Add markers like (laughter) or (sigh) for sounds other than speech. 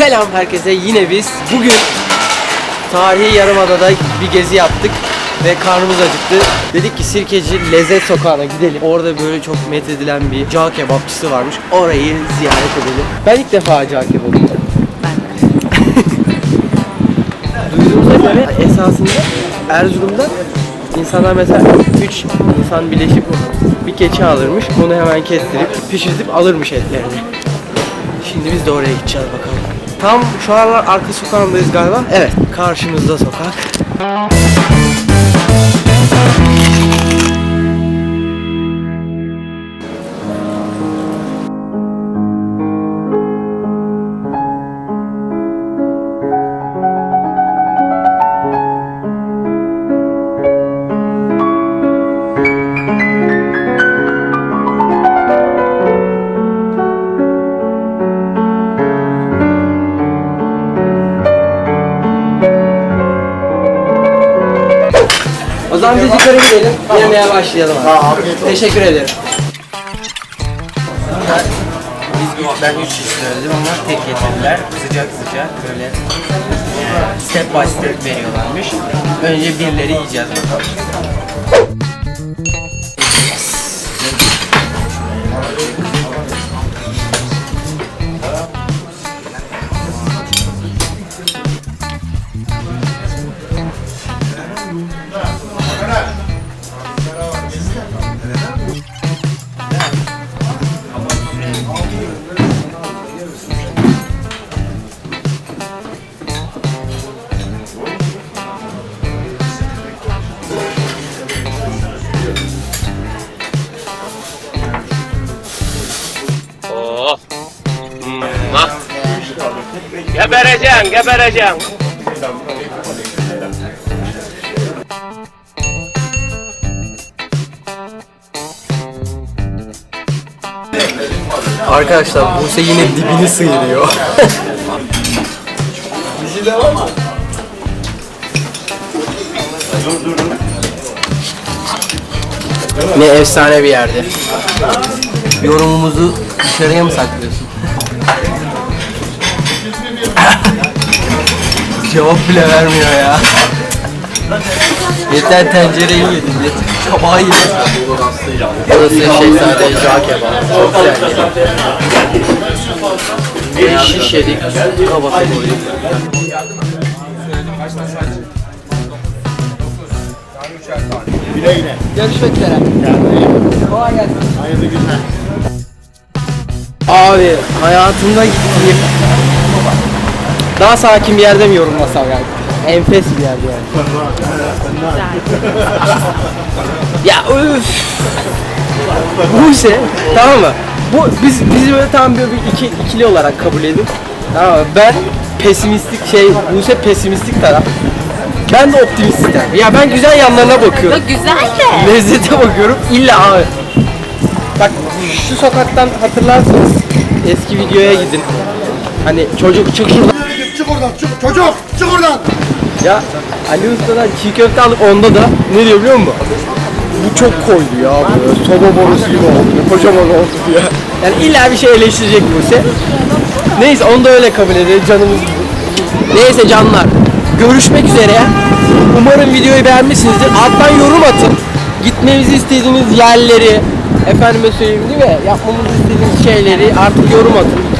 Selam herkese yine biz bugün tarihi Yarımada'da bir gezi yaptık ve karnımız acıktı. Dedik ki Sirkeci Lezzet Sokağı'na gidelim. Orada böyle çok methedilen bir cağ kebapçısı varmış. Orayı ziyaret edelim. Ben ilk defa cağ kebabı yedim. Duyduğumuza göre esasında Erzurum'da insanlar mesela 3 insan birleşip bir keçi alırmış. Onu hemen kestirip pişirtip alırmış etlerini. Şimdi biz de oraya gideceğiz bakalım. Tam şu aralar arka sokağındayız galiba. Evet, karşımızda sokak. O zaman biz yukarı gidelim, yemeğe başlayalım abi. Teşekkür ederim. Biz ben 3 kişi söyledim ama tek getirdiler. Sıcak sıcak böyle e, step by step veriyorlarmış. Önce birileri yiyeceğiz bakalım. Gebereceksin, gebereceksin. Arkadaşlar Buse yine dibini sıyırıyor. Bizi de var mı? Ne efsane bir yerde. Yorumumuzu dışarıya mı saklıyorsun? (laughs) Cevap bile vermiyor ya. Yeter tencereyi yedin, yeter tabağı yedin. Burası Şehzade Cağ Kebabı. Çok güzel. Bir şiş yedik, koyduk. Görüşmek üzere. Kolay gelsin. Hayırlı günler. Abi hayatımda gittiğim daha sakin bir yerde mi yorumlasam yani? Enfes bir yerde yani. (laughs) ya öf. Buse tamam mı? Bu biz bizi böyle tam bir iki, ikili olarak kabul edin. Tamam mı? Ben pesimistik şey, Buse pesimistik taraf. Ben de optimistik taraf. Ya ben güzel yanlarına bakıyorum. Güzel de. Lezzete bakıyorum. İlla abi. Bak şu sokaktan hatırlarsınız. Eski videoya gidin. Hani çocuk çık şuradan. Oradan, çık. Çocuk, çık oradan. Ya Ali Usta'dan çiğ köfte alıp onda da ne diyor biliyor musun? Bu çok koydu ya böyle soba borusu gibi oldu. Kocaman oldu diye. Yani illa bir şey eleştirecek Buse. Neyse onu da öyle kabul edelim canımız. Neyse canlar. Görüşmek üzere. Umarım videoyu beğenmişsinizdir. Alttan yorum atın. Gitmemizi istediğiniz yerleri, efendime söyleyeyim değil mi? Yapmamızı istediğiniz şeyleri artık yorum atın.